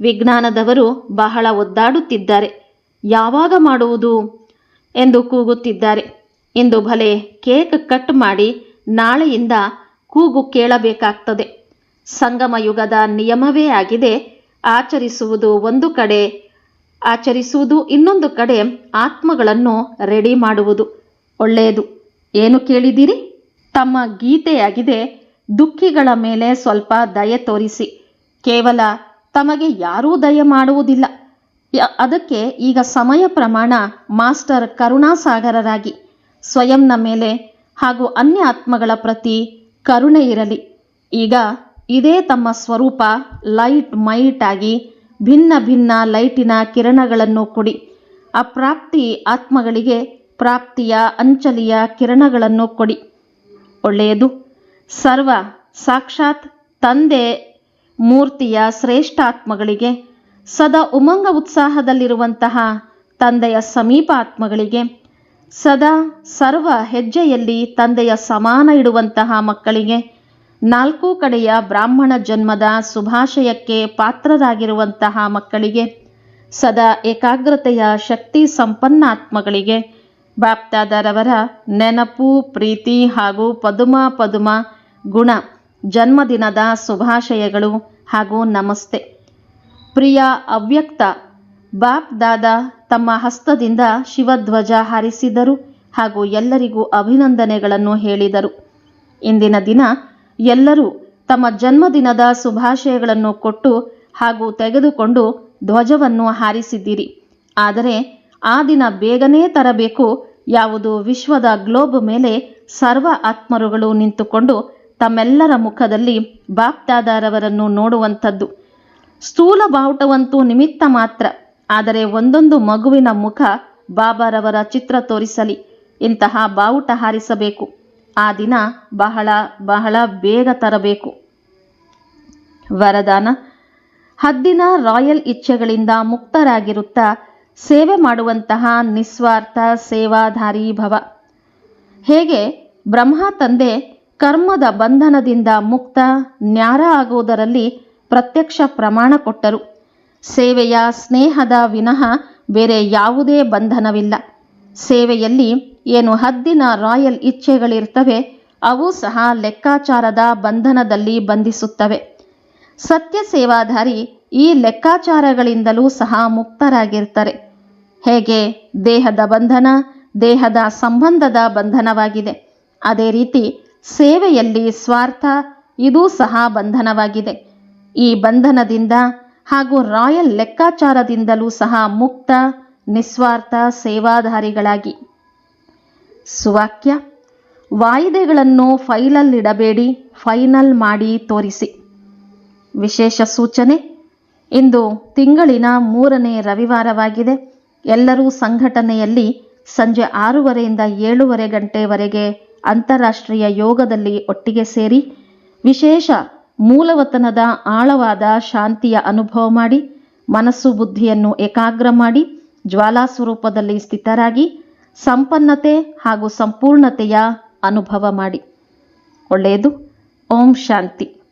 S1: ವಿಜ್ಞಾನದವರು ಬಹಳ ಒದ್ದಾಡುತ್ತಿದ್ದಾರೆ, ಯಾವಾಗ ಮಾಡುವುದು ಎಂದು ಕೂಗುತ್ತಿದ್ದಾರೆ. ಇಂದು ಭಲೆ ಕೇಕ್ ಕಟ್ ಮಾಡಿ ನಾಳೆಯಿಂದ ಕೂಗು ಕೇಳಬೇಕಾಗ್ತದೆ. ಸಂಗಮ ಯುಗದ ನಿಯಮವೇ ಆಗಿದೆ. ಆಚರಿಸುವುದು ಒಂದು ಕಡೆ, ಆಚರಿಸುವುದು ಇನ್ನೊಂದು ಕಡೆ ಆತ್ಮಗಳನ್ನು ರೆಡಿ ಮಾಡುವುದು ಒಳ್ಳೆಯದು. ಏನು ಕೇಳಿದಿರಿ ತಮ್ಮ ಗೀತೆಯಾಗಿದೆ, ದುಃಖಿಗಳ ಮೇಲೆ ಸ್ವಲ್ಪ ದಯೆ ತೋರಿಸಿ. ಕೇವಲ ತಮಗೆ ಯಾರೂ ದಯೆ ಮಾಡುವುದಿಲ್ಲ. ಅದಕ್ಕೆ ಈಗ ಸಮಯ ಪ್ರಮಾಣ ಮಾಸ್ಟರ್ ಕರುಣಾಸಾಗರರಾಗಿ. ಸ್ವಯಂನ ಮೇಲೆ ಹಾಗೂ ಅನ್ಯ ಆತ್ಮಗಳ ಪ್ರತಿ ಕರುಣೆ ಇರಲಿ. ಈಗ ಇದೇ ತಮ್ಮ ಸ್ವರೂಪ ಲೈಟ್ ಮೈಟ್ ಆಗಿ ಭಿನ್ನ ಭಿನ್ನ ಲೈಟಿನ ಕಿರಣಗಳನ್ನು ಕೊಡಿ. ಅಪ್ರಾಪ್ತಿ ಆತ್ಮಗಳಿಗೆ ಪ್ರಾಪ್ತಿಯ ಅಂಚಲಿಯ ಕಿರಣಗಳನ್ನು ಕೊಡಿ. ಒಳ್ಳೆಯದು. ಸರ್ವ ಸಾಕ್ಷಾತ್ ತಂದೆ ಮೂರ್ತಿಯ ಶ್ರೇಷ್ಠ ಆತ್ಮಗಳಿಗೆ ಸದಾ ಉಮಂಗ ಉತ್ಸಾಹದಲ್ಲಿರುವಂತಹ ತಂದೆಯ ಸಮೀಪ ಆತ್ಮಗಳಿಗೆ ಸದಾ ಸರ್ವ ಹೆಜ್ಜೆಯಲ್ಲಿ ತಂದೆಯ ಸಮಾನ ಇಡುವಂತಹ ಮಕ್ಕಳಿಗೆ ನಾಲ್ಕು ಕಡೆಯ ಬ್ರಾಹ್ಮಣ ಜನ್ಮದ ಶುಭಾಶಯಕ್ಕೆ ಪಾತ್ರರಾಗಿರುವಂತಹ ಮಕ್ಕಳಿಗೆ, ಸದಾ ಏಕಾಗ್ರತೆಯ ಶಕ್ತಿ ಸಂಪನ್ನಾತ್ಮಗಳಿಗೆ ಬಾಪ್ತಾದರವರ ನೆನಪು, ಪ್ರೀತಿ ಹಾಗೂ ಪದುಮ ಪದುಮ ಗುಣ ಜನ್ಮದಿನದ ಶುಭಾಶಯಗಳು ಹಾಗೂ ನಮಸ್ತೆ. ಪ್ರಿಯ ಅವ್ಯಕ್ತ, ಬಾಪ್ ದಾದಾ ತಮ್ಮ ಹಸ್ತದಿಂದ ಶಿವಧ್ವಜ ಹಾರಿಸಿದರು ಹಾಗೂ ಎಲ್ಲರಿಗೂ ಅಭಿನಂದನೆಗಳನ್ನು ಹೇಳಿದರು. ಇಂದಿನ ದಿನ ಎಲ್ಲರೂ ತಮ್ಮ ಜನ್ಮದಿನದ ಶುಭಾಶಯಗಳನ್ನು ಕೊಟ್ಟು ಹಾಗೂ ತೆಗೆದುಕೊಂಡು ಧ್ವಜವನ್ನು ಹಾರಿಸಿದ್ದೀರಿ. ಆದರೆ ಆ ದಿನ ಬೇಗನೆ ತರಬೇಕು ಯಾವುದು ವಿಶ್ವದ ಗ್ಲೋಬ್ ಮೇಲೆ ಸರ್ವ ಆತ್ಮರುಗಳು ನಿಂತುಕೊಂಡು ತಮ್ಮೆಲ್ಲರ ಮುಖದಲ್ಲಿ ಬಾಪ್ದಾದಾರವರನ್ನು ನೋಡುವಂಥದ್ದು. ಸ್ಥೂಲ ಬಾವುಟವಂತೂ ನಿಮಿತ್ತ ಮಾತ್ರ, ಆದರೆ ಒಂದೊಂದು ಮಗುವಿನ ಮುಖ ಬಾಬಾರವರ ಚಿತ್ರ ತೋರಿಸಲಿ, ಇಂತಹ ಬಾವುಟ ಹಾರಿಸಬೇಕು. ಆ ದಿನ ಬಹಳ ಬಹಳ ಬೇಗ ತರಬೇಕು. ವರದಾನ, ಹದ್ದಿನ ರಾಯಲ್ ಇಚ್ಛೆಗಳಿಂದ ಮುಕ್ತರಾಗಿರುತ್ತಾ ಸೇವೆ ಮಾಡುವಂತಹ ನಿಸ್ವಾರ್ಥ ಸೇವಾಧಾರಿ ಭವ. ಹೇಗೆ? ಬ್ರಹ್ಮ ತಂದೆ ಕರ್ಮದ ಬಂಧನದಿಂದ ಮುಕ್ತ, ನ್ಯಾರ ಆಗುವುದರಲ್ಲಿ ಪ್ರತ್ಯಕ್ಷ ಪ್ರಮಾಣ ಕೊಟ್ಟರು. ಸೇವೆಯ ಸ್ನೇಹದ ವಿನಃ ಬೇರೆ ಯಾವುದೇ ಬಂಧನವಿಲ್ಲ. ಸೇವೆಯಲ್ಲಿ ಏನು ಹದ್ದಿನ ರಾಯಲ್ ಇಚ್ಛೆಗಳಿರ್ತವೆ, ಅವು ಸಹ ಲೆಕ್ಕಾಚಾರದ ಬಂಧನದಲ್ಲಿ ಬಂಧಿಸುತ್ತವೆ. ಸತ್ಯ ಸೇವಾಧಾರಿ ಈ ಲೆಕ್ಕಾಚಾರಗಳಿಂದಲೂ ಸಹ ಮುಕ್ತರಾಗಿರ್ತಾರೆ. ಹೇಗೆ? ದೇಹದ ಬಂಧನ, ದೇಹದ ಸಂಬಂಧದ ಬಂಧನವಾಗಿದೆ. ಅದೇ ರೀತಿ ಸೇವೆಯಲ್ಲಿ ಸ್ವಾರ್ಥ, ಇದೂ ಸಹ ಬಂಧನವಾಗಿದೆ. ಈ ಬಂಧನದಿಂದ ಹಾಗೂ ರಾಯಲ್ ಲೆಕ್ಕಾಚಾರದಿಂದಲೂ ಸಹ ಮುಕ್ತ ನಿಸ್ವಾರ್ಥ ಸೇವಾಧಾರಿಗಳಾಗಿ. ಸುವಾಕ್ಯ, ವಾಯಿದೆಗಳನ್ನು ಫೈಲಲ್ಲಿಡಬೇಡಿ, ಫೈನಲ್ ಮಾಡಿ ತೋರಿಸಿ. ವಿಶೇಷ ಸೂಚನೆ, ಇಂದು ತಿಂಗಳಿನ ಮೂರನೇ ರವಿವಾರವಾಗಿದೆ. ಎಲ್ಲರೂ ಸಂಘಟನೆಯಲ್ಲಿ ಸಂಜೆ ಆರೂವರೆಯಿಂದ ಏಳೂವರೆ ಗಂಟೆವರೆಗೆ ಅಂತಾರಾಷ್ಟ್ರೀಯ ಯೋಗದಲ್ಲಿ ಒಟ್ಟಿಗೆ ಸೇರಿ ವಿಶೇಷ ಮೂಲವತನದ ಆಳವಾದ ಶಾಂತಿಯ ಅನುಭವ ಮಾಡಿ, ಮನಸ್ಸು ಬುದ್ಧಿಯನ್ನು ಏಕಾಗ್ರ ಮಾಡಿ ಜ್ವಾಲಾ ಸ್ವರೂಪದಲ್ಲಿ ಸ್ಥಿತರಾಗಿ ಸಂಪನ್ನತೆ ಹಾಗೂ ಸಂಪೂರ್ಣತೆಯ ಅನುಭವ ಮಾಡಿ. ಒಳ್ಳೆಯದು. ಓಂ ಶಾಂತಿ.